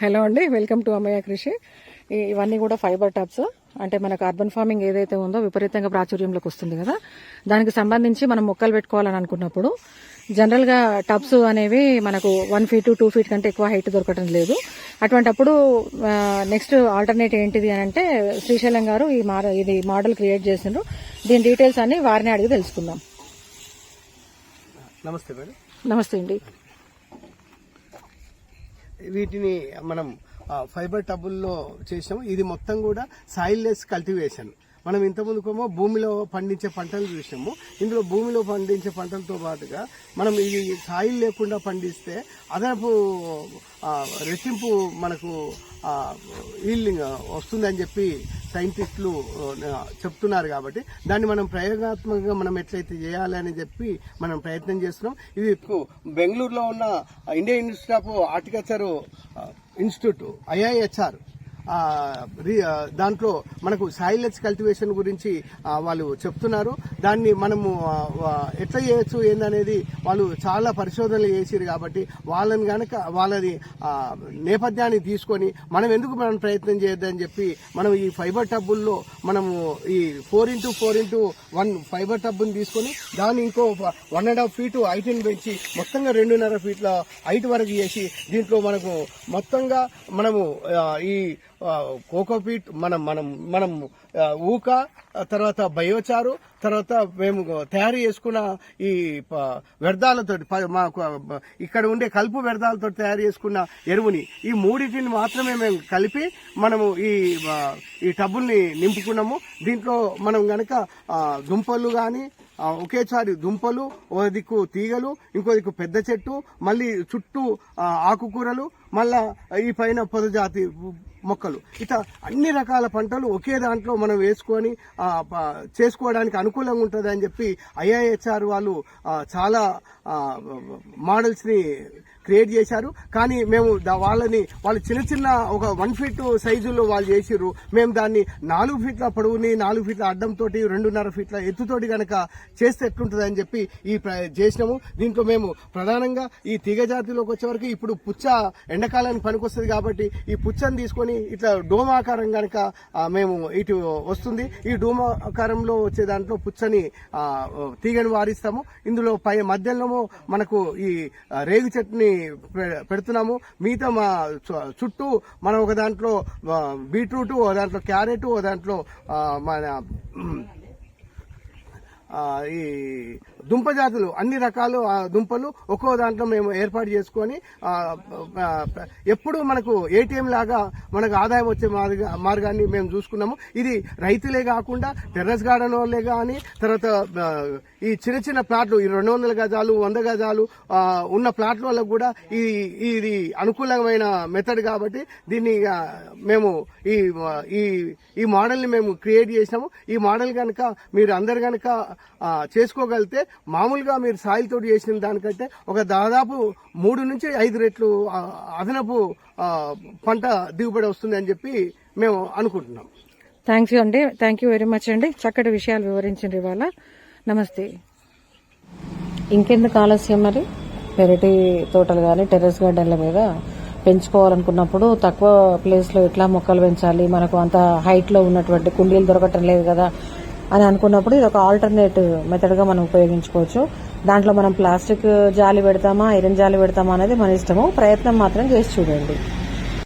Hello అండి welcome to అమ్మయ్య కృషి. ఇవన్నీ కూడా ఫైబర్ టబ్స్. అంటే మనకు అర్బన్ ఫార్మింగ్ ఏదైతే ఉందో విపరీతంగా ప్రాచుర్యంలోకి వస్తుంది కదా. దానికి సంబంధించి మనం మొక్కలు పెట్టుకోవాలని అనుకున్నప్పుడు జనరల్గా టబ్స్ అనేవి మనకు వన్ ఫీట్ టూ ఫీట్ కంటే ఎక్కువ హైట్ దొరకడం లేదు. అటువంటప్పుడు నెక్స్ట్ ఆల్టర్నేట్ ఏంటిది అని అంటే శ్రీశైలం గారు ఈ మా ఇది మోడల్ క్రియేట్ చేసిండ్రు. దీని డీటెయిల్స్ అన్ని వారిని అడిగి తెలుసుకుందాం. నమస్తే మేడం. నమస్తే అండి. వీటిని మనం ఫైబర్ టబుల్లో చేసాము ఇది మొత్తం కూడా సాయిల్లెస్ కల్టివేషన్. మనం ఇంతకుముందుకేమో భూమిలో పండించే పంటలు చూసాము ఇందులో భూమిలో పండించే పంటలతో పాటుగా మనం ఇది సాయిల్ లేకుండా పండిస్తే అదనపు రెట్టింపు మనకు ఈల్డింగ్ వస్తుందని చెప్పి సైంటిస్టులు చెప్తున్నారు కాబట్టి దాన్ని మనం ప్రయోగాత్మకంగా మనం ఎట్లయితే చేయాలని చెప్పి మనం ప్రయత్నం చేస్తున్నాం. ఇది బెంగళూరులో ఉన్న Indian Institute of Horticulture Institute IIHR దాంట్లో మనకు సాయిలెట్స్ కల్టివేషన్ గురించి వాళ్ళు చెప్తున్నారు. దాన్ని మనము ఎట్లా చేయొచ్చు ఏందనేది వాళ్ళు చాలా పరిశోధనలు చేసిరు కాబట్టి వాళ్ళని గనక వాళ్ళది నేపథ్యాన్ని తీసుకొని మనం ఎందుకు మనం ప్రయత్నం చేయొద్దని చెప్పి మనం ఈ ఫైబర్ టబ్బుల్లో మనము ఈ four into four into one fibre టబ్బుని తీసుకొని దాన్ని ఇంకో వన్ అండ్ హాఫ్ ఫీటు హైట్ని పెంచి మొత్తంగా రెండున్నర ఫీట్ల హైట్ వరకు చేసి దీంట్లో మనకు మొత్తంగా మనము ఈ కోకోపీట్ మనం మనం మనం ఊక తర్వాత బయోచారు తర్వాత మేము తయారు చేసుకున్న ఈ ప- వ్యర్థాలతోటి ప- మాకు ఇక్కడ ఉండే కలుపు వ్యర్థాలతో తయారు చేసుకున్న ఎరువుని ఈ మూడింటిని మాత్రమే మేము కలిపి మనము ఈ ఈ టబ్బుల్ని నింపుకున్నాము. దీంట్లో మనం గనక దుంపలు కానీ ఒకేసారి దుంపలు ఒక దిక్కు తీగలు ఇంకో దిక్కు పెద్ద చెట్టు మళ్ళీ చుట్టూ ఆకుకూరలు మళ్ళా ఈ పైన పొదజాతి మొక్కలు. ఇట్లా అన్ని రకాల పంటలు ఒకే దాంట్లో మనం వేసుకొని చేసుకోవడానికి అనుకూలంగా ఉంటుంది అని చెప్పి ఐఐహెచ్ఆర్ వాళ్ళు చాలా మోడల్స్ని క్రియేట్ చేశారు. కానీ మేము వాళ్ళని వాళ్ళు చిన్న చిన్న ఒక వన్ ఫీట్ సైజులో వాళ్ళు చేసిర్రు. మేము దాన్ని నాలుగు ఫీట్ల పొడవుని నాలుగు ఫీట్ల అడ్డంతో రెండున్నర ఫీట్ల ఎత్తుతోటి కనుక చేస్తే ఎట్లుంటుంది అని చెప్పి ఈ ప్ర- చేసినాము. దీంట్లో మేము ప్రధానంగా ఈ తీగ జాతిలోకి వచ్చే వరకు ఇప్పుడు పుచ్చ ఎండాకాలానికి పనికొస్తుంది కాబట్టి ఈ పుచ్చని తీసుకొని ఇట్లా డోమాకారం ఆకారం మేము ఇటు వస్తుంది. ఈ డోమాకారంలో వచ్చే దాంట్లో పుచ్చని తీగను వారిస్తాము. ఇందులో పై మధ్యలో మనకు ఈ రేగు చెట్టుని పెడుతున్నాము. మిగతా మా చుట్టూ మనం ఒక దాంట్లో బీట్రూట్ ఒక దాంట్లో క్యారెట్ ఒక దాంట్లో మన ఈ దుంప జాతులు అన్ని రకాలు ఆ, దుంపలు ఒక్కో దాంట్లో మేము ఏర్పాటు చేసుకొని ఎప్పుడు మనకు ఏటీఎం లాగా మనకు ఆదాయం వచ్చే మార్గ మార్గాన్ని మేము చూసుకున్నాము. ఇది రైతులే కాకుండా టెర్రస్ గార్డెన్ వాళ్ళే కానీ తర్వాత ఈ చిన్న చిన్న ప్లాట్లు ఈ రెండు వందల గజాలు వంద గజాలు ఉన్న ప్లాట్ల వాళ్ళకు కూడా ఈ ఇది అనుకూలమైన మెథడ్ కాబట్టి దీన్ని మేము ఈ ఈ ఈ మోడల్ని మేము క్రియేట్ చేసినాము. ఈ మోడల్ కనుక మీరు అందరు కనుక చేసుకోగలిగితే మామూలుగా మీరు సాయిల్ తోటి చేసిన దానికంటే ఒక దాదాపు మూడు నుంచి ఐదు రెట్లు అదనపు పంట దిగుబడి వస్తుంది అని చెప్పి మేము అనుకుంటున్నాం. థ్యాంక్స్ యూ అండి థ్యాంక్ యూ వెరీ మచ్ అండి చక్కటి విషయాలు వివరించిండ్రు ఇవాళ. నమస్తే. ఇంకెందుకు ఆలస్యం మరి? పెరటి తోటలు కానీ టెర్రస్ గార్డెన్ల మీద పెంచుకోవాలనుకున్నప్పుడు తక్కువ ప్లేస్లో ఎట్లా మొక్కలు పెంచాలి? మనకు అంత హైట్లో ఉన్నటువంటి కుండీలు దొరకటం లేదు కదా. అని అనుకున్నప్పుడు ఇది ఒక ఆల్టర్నేట్ మెథడ్గా మనం ఉపయోగించుకోవచ్చు. దాంట్లో మనం ప్లాస్టిక్ జాలి పెడతామా ఐరన్ జాలి పెడతామా అనేది మన ఇష్టము. ప్రయత్నం మాత్రం చేసి చూడండి.